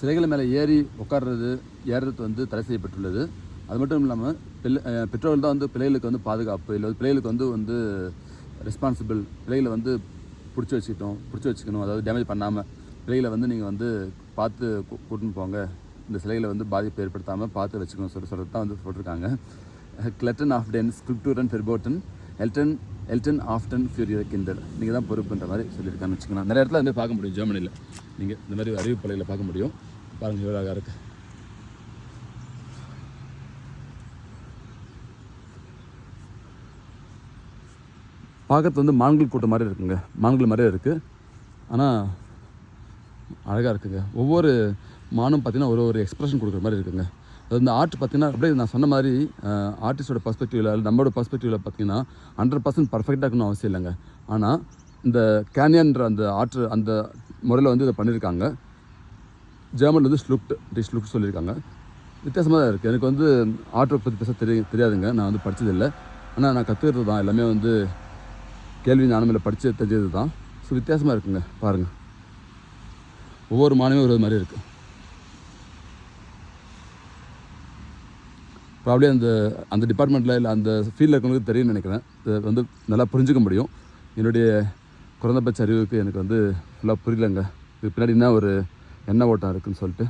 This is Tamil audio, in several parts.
சிலைகள் மேலே ஏறி உட்கார்றது ஏறுறது வந்து தடை செய்யப்பட்டுள்ளது. அது மட்டும் இல்லாமல் பிள்ளை பெற்றோர்கள் தான் வந்து பிள்ளைகளுக்கு வந்து பாதுகாப்பு இல்லை பிள்ளைகளுக்கு வந்து வந்து ரெஸ்பான்சிபிள் பிள்ளைகளை வந்து பிடிச்சி வச்சுக்கிட்டோம் பிடிச்சி வச்சுக்கணும். அதாவது டேமேஜ் பண்ணாமல் பிள்ளைகளை வந்து நீங்கள் வந்து பார்த்து கூட்டின்னு போங்க. இந்த சிலைகளை வந்து பாதிப்பு ஏற்படுத்தாமல் பார்த்து வச்சுக்கணும் சொல்லி சொல்கிறது தான் வந்து போட்டிருக்காங்க. கிளட்டன் ஆஃப் டென் ஸ்கிரிப்டூர் அண்ட் ஃபெர்போட்டன் எல்டன் எல்டன் ஆஃப்டன் ஃபியூரியர் கிண்டர் நீங்கள் தான் பொறுப்புன்ற மாதிரி சொல்லியிருக்கான்னு வச்சுக்கலாம் நிறைய இடத்துல வந்து பார்க்க முடியும் ஜெர்மனியில் நீங்கள் இந்த மாதிரி அறிவிப்பலைகளை பார்க்க முடியும். பாருங்கள் எவ்வளோ அழகாக இருக்குது பார்க்கறது வந்து மான்கள் கூட்டம் மாதிரி இருக்குங்க. மான்கள் மாதிரியே இருக்குது ஆனால் அழகாக இருக்குங்க. ஒவ்வொரு மானும் பார்த்தீங்கன்னா ஒரு ஒரு எக்ஸ்பிரஷன் கொடுக்குற மாதிரி இருக்குங்க. இந்த ஆர்ட் பார்த்தீங்கன்னா அப்படியே நான் சொன்ன மாதிரி ஆர்டிஸ்டோட பர்ஸ்பெக்டிவில் நம்மளோட பர்ஸ்பெக்டிவில் பார்த்தீங்கன்னா ஹண்ட்ரட் பர்சன்ட் பர்ஃபெக்டாக இருக்கணும் அவசியம் இல்லைங்க. ஆனால் இந்த கேனியன்ற அந்த ஆற்று அந்த முறையில் வந்து இதை பண்ணியிருக்காங்க. ஜெர்மன் வந்து ஸ்லுப்ட் டி ஸ்லுப்ட் சொல்லியிருக்காங்க. வித்தியாசமாக தான் இருக்குது எனக்கு வந்து ஆர்ட் ஒர்க் பற்றி பேச தெரிய தெரியாதுங்க. நான் வந்து படித்ததில்லை ஆனால் நான் கற்றுக்கிறது தான். எல்லாமே வந்து கேள்வி ஞானமில் படித்து தெரிஞ்சது தான். ஸோ வித்தியாசமாக இருக்குங்க. பாருங்கள் ஒவ்வொரு மானமே ஒரு மாதிரி இருக்குது ப்ராப்ளி அந்த அந்த டிபார்ட்மெண்ட்டில் இல்லை அந்த ஃபீல்டில் இருக்கவங்களுக்கு தெரியும்னு நினைக்கிறேன். இதை வந்து நல்லா புரிஞ்சுக்க முடியும். என்னுடைய குறைந்தபட்ச அறிவுக்கு எனக்கு வந்து ஃபுல்லாக புரியலங்க. இது பின்னாடி என்ன ஒரு எண்ணெய் ஓட்டம் இருக்குதுன்னு சொல்லிட்டு.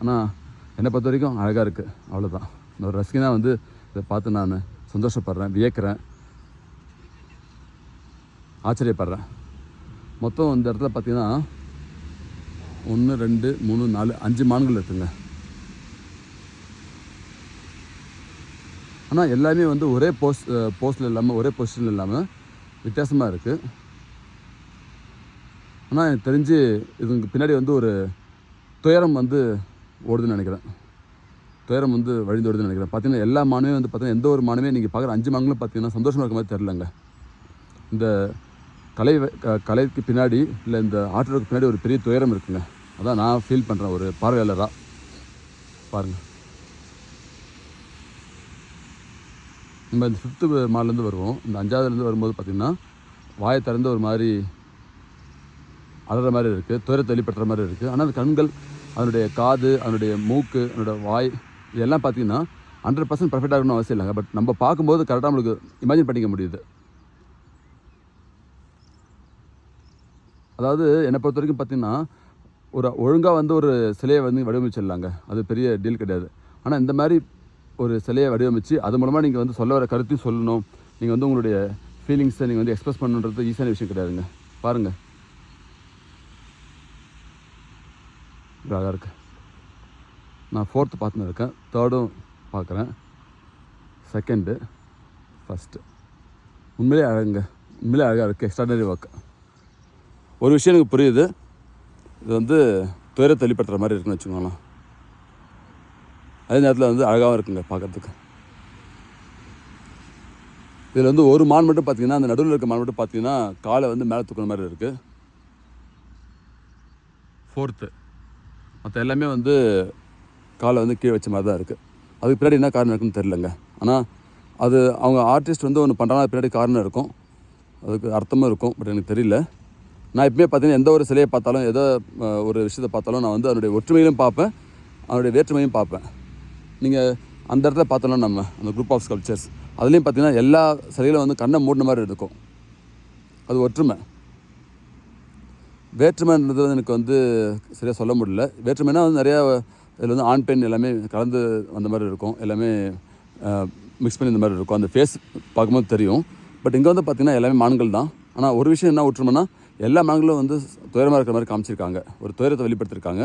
ஆனால் என்னை பொறுத்த வரைக்கும் அழகாக இருக்குது அவ்வளோதான் நான் ஒரு ரசிகனாக வந்து இதை பார்த்து நான் சந்தோஷப்படுறேன் வியக்கிறேன். ஆச்சரியப்படுறேன். மொத்தம் இந்த இடத்துல பார்த்திங்கன்னா ஒன்று ரெண்டு மூணு நாலு அஞ்சு மான்கள் இருக்குங்க. ஆனால் எல்லாமே வந்து ஒரே போஸ்ட் போஸ்டில் இல்லாமல் ஒரே பொசிஷனில் இல்லாமல் வித்தியாசமாக இருக்குது ஆனால் எனக்கு தெரிஞ்சு இதுக்கு பின்னாடி வந்து ஒரு துயரம் வந்து ஓடுதுன்னு நினைக்கிறேன். துயரம் வந்து வழிந்தோடுதுன்னு நினைக்கிறேன். பார்த்தீங்கன்னா எல்லா மானுமே வந்து பார்த்தீங்கன்னா எந்த ஒரு மானுமே நீங்கள் பார்க்குற அஞ்சு மான்களும் பார்த்தீங்கன்னா சந்தோஷமாக இருக்க மாதிரி தெரிலங்க இந்த கலை கலைக்கு பின்னாடி இல்லை இந்த ஆற்றலுக்கு பின்னாடி ஒரு பெரிய துயரம் இருக்குங்க. அதான் நான் ஃபீல் பண்ணுறேன் ஒரு பார்வையாளராக பாருங்கள் நம்ம இந்த ஃபிஃப்த்து மாலேருந்து வருவோம். இந்த அஞ்சாவதுலேருந்து வரும்போது பார்த்திங்கன்னா வாயை திறந்து ஒரு மாதிரி அலற மாதிரி இருக்குது துயரத்தை வெளிப்படுற மாதிரி இருக்குது ஆனால் அந்த கண்கள் அதனுடைய காது அதனுடைய மூக்கு அதனுடைய வாய் இதெல்லாம் பார்த்தீங்கன்னா ஹண்ட்ரட் பர்சன்ட் பர்ஃபெக்டாக இருக்கணும் அவசியம் இல்லைங்க. பட் நம்ம பார்க்கும்போது கரெக்டாக நம்மளுக்கு இமேஜின் பண்ணிக்க முடியுது. அதாவது என்னை பொறுத்த வரைக்கும் பார்த்தீங்கன்னா ஒரு ஒழுங்காக வந்து ஒரு சிலையை வந்து வடிவமைச்சிடலாங்க. அது பெரிய டீல் கிடையாது. ஆனால் இந்த மாதிரி ஒரு சிலையை வடிவமைச்சு அது மூலமாக நீங்கள் வந்து சொல்ல வர கருத்தையும் சொல்லணும். நீங்கள் வந்து உங்களுடைய ஃபீலிங்ஸை நீங்கள் வந்து எக்ஸ்பிரஸ் பண்ணுன்றது ஈஸியான விஷயம் கிடையாதுங்க. பாருங்கள் அழகாக இருக்கு. நான் ஃபோர்த்து பார்த்துன்னு இருக்கேன். தேர்டும் பார்க்குறேன். செகண்டு ஃபஸ்ட்டு உண்மையிலே அழகுங்க. உண்மையிலே அழகாக இருக்குது எக்ஸ்ட்ராடனரி ஒர்க் ஒரு விஷயம் எனக்கு புரியுது. இது வந்து துயர தெளிப்படுத்துகிற மாதிரி இருக்குன்னு வச்சுக்கோங்களேன். அதே நேரத்தில் வந்து அழகாகவும் இருக்குங்க பார்க்கறதுக்கு. இதில் வந்து ஒரு மான் மட்டும் பார்த்தீங்கன்னா அந்த நடுவில் இருக்க மான் மட்டும் பார்த்தீங்கன்னா காலை வந்து மேலே தூக்குற மாதிரி இருக்குது ஃபோர்த்து மற்ற எல்லாமே வந்து காலை வந்து கீழே வச்ச மாதிரி தான் இருக்குது அதுக்கு பின்னாடி என்ன காரணம் இருக்குன்னு தெரிலங்க ஆனால் அது அவங்க ஆர்டிஸ்ட் வந்து ஒன்று பண்ணுறாங்க பின்னாடி காரணம் இருக்கும். அதுக்கு அர்த்தமும் இருக்கும் பட் எனக்கு தெரியல. நான் எப்பவுமே பார்த்தீங்கன்னா எந்த ஒரு சிலையை பார்த்தாலும் எதோ ஒரு விஷயத்தை பார்த்தாலும் நான் வந்து அதனுடைய ஒற்றுமையிலும் பார்ப்பேன் அதனுடைய வேற்றுமையும் பார்ப்பேன். நீங்கள் அந்த இடத்துல பார்த்தோம்னா நம்ம அந்த குரூப் ஆஃப் ஸ்கல்ச்சர்ஸ் அதுலேயும் பார்த்தீங்கன்னா எல்லா சிலைகளும் வந்து கண்ணை மூடின மாதிரி இருக்கும். அது ஒற்றுமை. வேற்றுமைன்றது வந்து எனக்கு வந்து சரியாக சொல்ல முடியல. வேற்றுமைனா வந்து நிறையா இதில் வந்து ஆண் பெண் எல்லாமே கலந்து வந்த மாதிரி இருக்கும். எல்லாமே மிக்ஸ் பண்ணி இந்த மாதிரி இருக்கும். அந்த ஃபேஸ் பார்க்கும்போது தெரியும். பட் இங்கே வந்து பார்த்திங்கன்னா எல்லாமே மான்கள் தான். ஆனால் ஒரு விஷயம் என்ன ஒற்றுமைனா எல்லா மான்களும் வந்து துயரமாக இருக்கிற மாதிரி காமிச்சிருக்காங்க. ஒரு துயரத்தை வெளிப்படுத்தியிருக்காங்க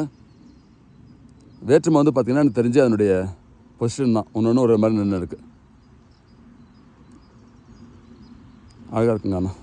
வேற்றுமை வந்து பார்த்திங்கன்னா எனக்கு தெரிஞ்சு அதனுடைய பொசிஷன் தான். ஒன்று ஒன்று ஒரு மாதிரி நின்று இருக்குது அழகாக இருக்குங்க அண்ணா.